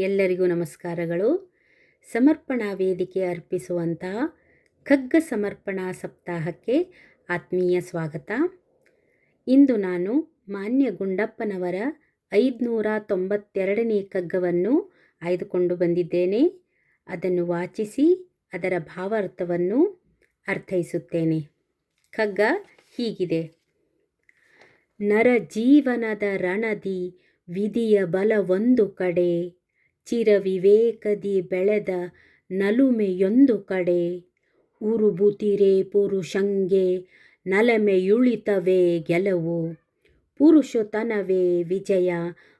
ಎಲ್ಲರಿಗೂ ನಮಸ್ಕಾರಗಳು. ಸಮರ್ಪಣಾ ವೇದಿಕೆ ಅರ್ಪಿಸುವಂತಹ ಖಗ್ಗ ಸಮರ್ಪಣಾ ಸಪ್ತಾಹಕ್ಕೆ ಆತ್ಮೀಯ ಸ್ವಾಗತ. ಇಂದು ನಾನು ಮಾನ್ಯ ಗುಂಡಪ್ಪನವರ ಐದುನೂರ ತೊಂಬತ್ತೆರಡನೇ ಕಗ್ಗವನ್ನು ಆಯ್ದುಕೊಂಡು ಬಂದಿದ್ದೇನೆ. ಅದನ್ನು ವಾಚಿಸಿ ಅದರ ಭಾವಾರ್ಥವನ್ನು ಅರ್ಥೈಸುತ್ತೇನೆ. ಖಗ್ಗ ಹೀಗಿದೆ. ನರ ಜೀವನದ ರಣದಿ ವಿಧಿಯ ಬಲ ಒಂದು ಕಡೆ ಚಿರವಿವೇಕದಿ ಬೆಳೆದ ನಲುಮೆಯೊಂದು ಕಡೆ, ಉರುಬುತಿರೆ ಪುರುಷಂಗೆ ನಲಮೆಯುಳಿತವೇ ಗೆಲುವು ಪುರುಷತನವೇ ವಿಜಯ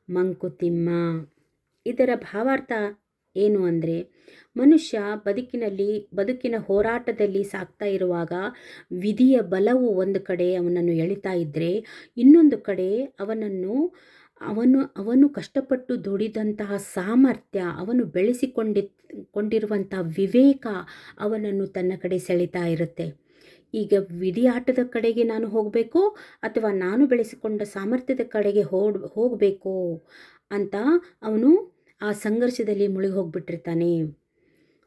ಮಂಕುತಿಮ್ಮ. ಇದರ ಭಾವಾರ್ಥ ಏನು ಅಂದರೆ, ಮನುಷ್ಯ ಬದುಕಿನಲ್ಲಿ, ಬದುಕಿನ ಹೋರಾಟದಲ್ಲಿ ಸಾಕ್ತಾ ಇರುವಾಗ ವಿಧಿಯ ಬಲವು ಒಂದು ಕಡೆ ಅವನನ್ನು ಎಳಿತಾ ಇದ್ದರೆ ಇನ್ನೊಂದು ಕಡೆ ಅವನನ್ನು ಅವನು ಅವನು ಕಷ್ಟಪಟ್ಟು ದುಡಿದಂತಹ ಸಾಮರ್ಥ್ಯ, ಅವನು ಬೆಳೆಸಿಕೊಂಡಿ ಕೊಂಡಿರುವಂಥ ವಿವೇಕ ಅವನನ್ನು ತನ್ನ ಕಡೆ ಸೆಳೀತಾ ಇರುತ್ತೆ. ಈಗ ವಿಧಿಯಾಟದ ಕಡೆಗೆ ನಾನು ಹೋಗಬೇಕು, ಅಥವಾ ನಾನು ಬೆಳೆಸಿಕೊಂಡ ಸಾಮರ್ಥ್ಯದ ಕಡೆಗೆ ಹೋಡ್, ಹೋಗಬೇಕು ಅಂತ ಅವನು ಆ ಸಂಘರ್ಷದಲ್ಲಿ ಮುಳುಗಿ ಹೋಗ್ಬಿಟ್ಟಿರ್ತಾನೆ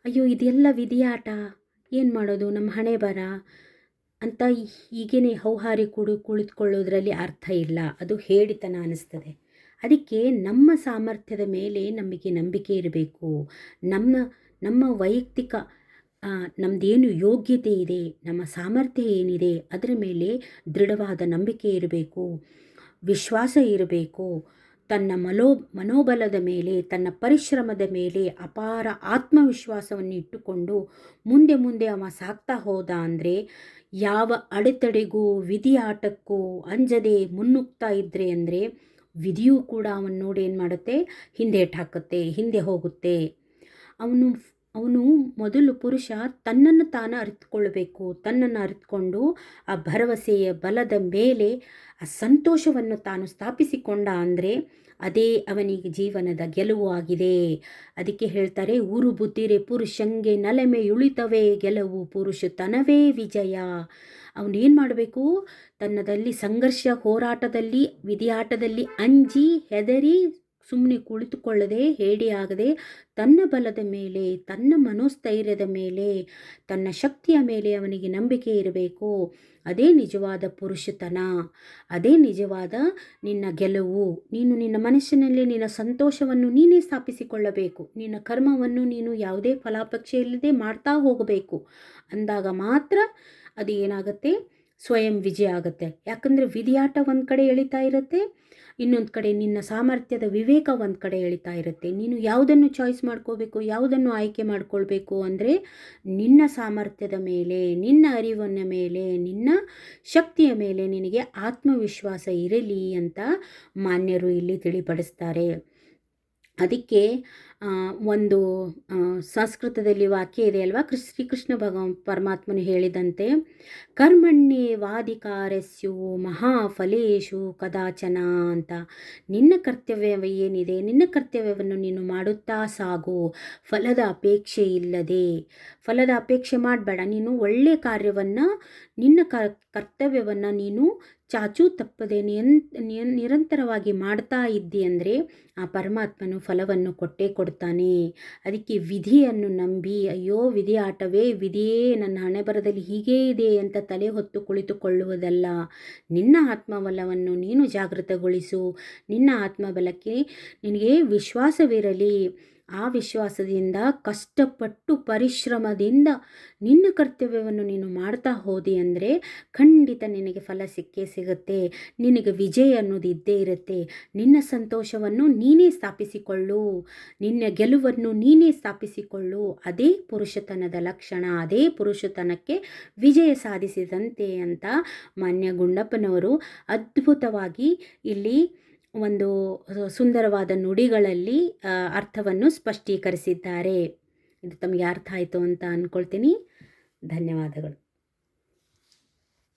ಅಯ್ಯೋ, ಇದೆಲ್ಲ ವಿಧಿಯಾಟ? ಏನು ಮಾಡೋದು? ನಮ್ಮ ಹಣೆ ಬರ? ಅಂತ ಹೀಗೇ ಹೌಹಾರಿ ಕುಡು ಕುಳಿತುಕೊಳ್ಳೋದ್ರಲ್ಲಿ ಅರ್ಥ ಇಲ್ಲ. ಅದು ಹೇಳಿತನ ಅನ್ನಿಸ್ತದೆ ಅದಕ್ಕೆ ನಮ್ಮ ಸಾಮರ್ಥ್ಯದ ಮೇಲೆ ನಮಗೆ ನಂಬಿಕೆ ಇರಬೇಕು. ನಮ್ಮ ನಮ್ಮ ವೈಯಕ್ತಿಕ ನಮ್ಮದೇನು ಯೋಗ್ಯತೆ ಇದೆ, ನಮ್ಮ ಸಾಮರ್ಥ್ಯ ಏನಿದೆ, ಅದರ ಮೇಲೆ ದೃಢವಾದ ನಂಬಿಕೆ ಇರಬೇಕು. ವಿಶ್ವಾಸ ಇರಬೇಕು. ತನ್ನ ಮನೋ, ಮನೋಬಲದ ಮೇಲೆ, ತನ್ನ ಪರಿಶ್ರಮದ ಮೇಲೆ ಅಪಾರ ಆತ್ಮವಿಶ್ವಾಸವನ್ನು ಇಟ್ಟುಕೊಂಡು ಮುಂದೆ ಮುಂದೆ ಅವ ಸಾಕ್ತಾ ಹೋದ ಅಂದರೆ ಯಾವ ಅಡೆತಡೆಗೂ, ವಿಧಿಯಾಟಕ್ಕೂ ಅಂಜದೆ ಮುನ್ನುಗ್ತಾ ಇದ್ದರೆ ಅಂದರೆ ವಿಧಿಯೂ ಕೂಡ ಅವನು ನೋಡಿ ಏನು ಮಾಡುತ್ತೆ? ಹಿಂದೆ ಹಾಕುತ್ತೆ, ಹಿಂದೆ ಹೋಗುತ್ತೆ. ಅವನು ಅವನು ಮೊದಲು ಪುರುಷ ತನ್ನನ್ನು ತಾನು ಅರಿತುಕೊಳ್ಬೇಕು ತನ್ನನ್ನು ಅರಿತುಕೊಂಡು ಆ ಭರವಸೆಯ ಬಲದ ಮೇಲೆ ಆ ಸಂತೋಷವನ್ನು ತಾನು ಸ್ಥಾಪಿಸಿಕೊಂಡ ಅಂದರೆ ಅದೇ ಅವನಿಗೆ ಜೀವನದ ಗೆಲುವು ಆಗಿದೆ. ಅದಕ್ಕೆ ಹೇಳ್ತಾರೆ, ಊರು ಬುದ್ಧಿರೆ ಪುರುಷಂಗೆ ನಲೆಮೆ ಉಳಿತವೇ, ಗೆಲುವು ಪುರುಷತನವೇ ವಿಜಯ. ಅವನೇನು ಮಾಡಬೇಕು? ತನ್ನದಲ್ಲಿ ಸಂಘರ್ಷ, ಹೋರಾಟದಲ್ಲಿ, ವಿಧಿಯಾಟದಲ್ಲಿ ಅಂಜಿ ಹೆದರಿ ಸುಮ್ಮನೆ ಕುಳಿತುಕೊಳ್ಳದೆ ಹೇಡಿಯಾಗದೆ ತನ್ನ ಬಲದ ಮೇಲೆ, ತನ್ನ ಮನೋಸ್ಥೈರ್ಯದ ಮೇಲೆ, ತನ್ನ ಶಕ್ತಿಯ ಮೇಲೆ ಅವನಿಗೆ ನಂಬಿಕೆ ಇರಬೇಕು. ಅದೇ ನಿಜವಾದ ಪುರುಷತನ. ಅದೇ ನಿಜವಾದ ನಿನ್ನ ಗೆಲುವು. ನೀನು ನಿನ್ನ ಮನಸ್ಸಿನಲ್ಲಿ ನಿನ್ನ ಸಂತೋಷವನ್ನು ನೀನೇ ಸ್ಥಾಪಿಸಿಕೊಳ್ಳಬೇಕು. ನಿನ್ನ ಕರ್ಮವನ್ನು ನೀನು ಯಾವುದೇ ಫಲಾಪೇಕ್ಷೆ ಇಲ್ಲದೆ ಮಾಡ್ತಾ ಹೋಗಬೇಕು. ಅಂದಾಗ ಮಾತ್ರ ಅದು ಏನಾಗುತ್ತೆ? ಸ್ವಯಂ ವಿಜಯ ಆಗುತ್ತೆ. ಯಾಕಂದರೆ ವಿಧಿಯಾಟ ಒಂದು ಕಡೆ ಎಳಿತಾ ಇರುತ್ತೆ, ಇನ್ನೊಂದು ಕಡೆ ನಿನ್ನ ಸಾಮರ್ಥ್ಯದ ವಿವೇಕ ಒಂದು ಕಡೆ ಎಳಿತಾ ಇರುತ್ತೆ. ನೀನು ಯಾವುದನ್ನು ಚಾಯ್ಸ್ ಮಾಡ್ಕೋಬೇಕು, ಯಾವುದನ್ನು ಆಯ್ಕೆ ಮಾಡ್ಕೊಳ್ಬೇಕು ಅಂದರೆ ನಿನ್ನ ಸಾಮರ್ಥ್ಯದ ಮೇಲೆ, ನಿನ್ನ ಅರಿವನ್ನ ಮೇಲೆ, ನಿನ್ನ ಶಕ್ತಿಯ ಮೇಲೆ ನಿನಗೆ ಆತ್ಮವಿಶ್ವಾಸ ಇರಲಿ ಅಂತ ಮಾನ್ಯರು ಇಲ್ಲಿ ತಿಳಿಪಡಿಸ್ತಾರೆ. ಅದಕ್ಕೆ ಒಂದು ಸಂಸ್ಕೃತದಲ್ಲಿ ವಾಕ್ಯ ಇದೆ ಅಲ್ವಾ? ಕೃಷ್ಣ ಶ್ರೀಕೃಷ್ಣ ಭಗವ ಪರಮಾತ್ಮನು ಹೇಳಿದಂತೆ ಕರ್ಮಣ್ಯ ವಾಧಿಕಾರಸ್ಯು ಮಹಾಫಲೇಶು ಕದಾಚನ ಅಂತ. ನಿನ್ನ ಕರ್ತವ್ಯ ಏನಿದೆ? ನಿನ್ನ ಕರ್ತವ್ಯವನ್ನು ನೀನು ಮಾಡುತ್ತಾ ಸಾಗು. ಫಲದ ಅಪೇಕ್ಷೆ ಇಲ್ಲದೆ. ಫಲದ ಅಪೇಕ್ಷೆ ಮಾಡಬೇಡ. ನೀನು ಒಳ್ಳೆಯ ಕಾರ್ಯವನ್ನು, ನಿನ್ನ ಕರ್ತವ್ಯವನ್ನು ನೀನು ಚಾಚೂ ತಪ್ಪದೆ ನಿಯನ್ ನಿರಂತರವಾಗಿ ಮಾಡ್ತಾ ಇದ್ದಿ ಅಂದರೆ, ಆ ಪರಮಾತ್ಮನು ಫಲವನ್ನು ಕೊಟ್ಟೇ ಕೊಡ್ತಾನೆ. ಅದಕ್ಕೆ ವಿಧಿಯನ್ನು ನಂಬಿ, ಅಯ್ಯೋ ವಿಧಿ ಆಟವೇ ವಿಧಿಯೇ, ನನ್ನ ಹಣೆ ಬರದಲ್ಲಿ ಹೀಗೇ ಇದೆ ಅಂತ ತಲೆ ಹೊತ್ತು ಕುಳಿತುಕೊಳ್ಳುವುದಲ್ಲ. ನಿನ್ನ ಆತ್ಮಬಲವನ್ನು ನೀನು ಜಾಗೃತಗೊಳಿಸು. ನಿನ್ನ ಆತ್ಮಬಲಕ್ಕೆ ನಿನಗೆ ವಿಶ್ವಾಸವಿರಲಿ. ಆ ವಿಶ್ವಾಸದಿಂದ, ಕಷ್ಟಪಟ್ಟು, ಪರಿಶ್ರಮದಿಂದ ನಿನ್ನ ಕರ್ತವ್ಯವನ್ನು ನೀನು ಮಾಡ್ತಾ ಹೋದಿ ಅಂದರೆ ಖಂಡಿತ ನಿನಗೆ ಫಲ ಸಿಕ್ಕೇ ಸಿಗುತ್ತೆ. ನಿನಗೆ ವಿಜಯ ಅನ್ನೋದು ಇದ್ದೇ ಇರುತ್ತೆ. ನಿನ್ನ ಸಂತೋಷವನ್ನು ನೀನೇ ಸ್ಥಾಪಿಸಿಕೊಳ್ಳು. ನಿನ್ನ ಗೆಲುವನ್ನು ನೀನೇ ಸ್ಥಾಪಿಸಿಕೊಳ್ಳು. ಅದೇ ಪುರುಷತನದ ಲಕ್ಷಣ, ಅದೇ ಪುರುಷತನಕ್ಕೆ ವಿಜಯ ಸಾಧಿಸಿದಂತೆ ಅಂತ ಮಾನ್ಯ ಗುಂಡಪ್ಪನವರು ಅದ್ಭುತವಾಗಿ ಇಲ್ಲಿ ಒಂದು ಸುಂದರವಾದ ನುಡಿಗಳಲ್ಲಿ ಅರ್ಥವನ್ನು ಸ್ಪಷ್ಟೀಕರಿಸಿದ್ದಾರೆ. ಇದು ತಮಗೆ ಅರ್ಥ ಆಯಿತು ಅಂತ ಅಂದ್ಕೊಳ್ತೀನಿ ಧನ್ಯವಾದಗಳು.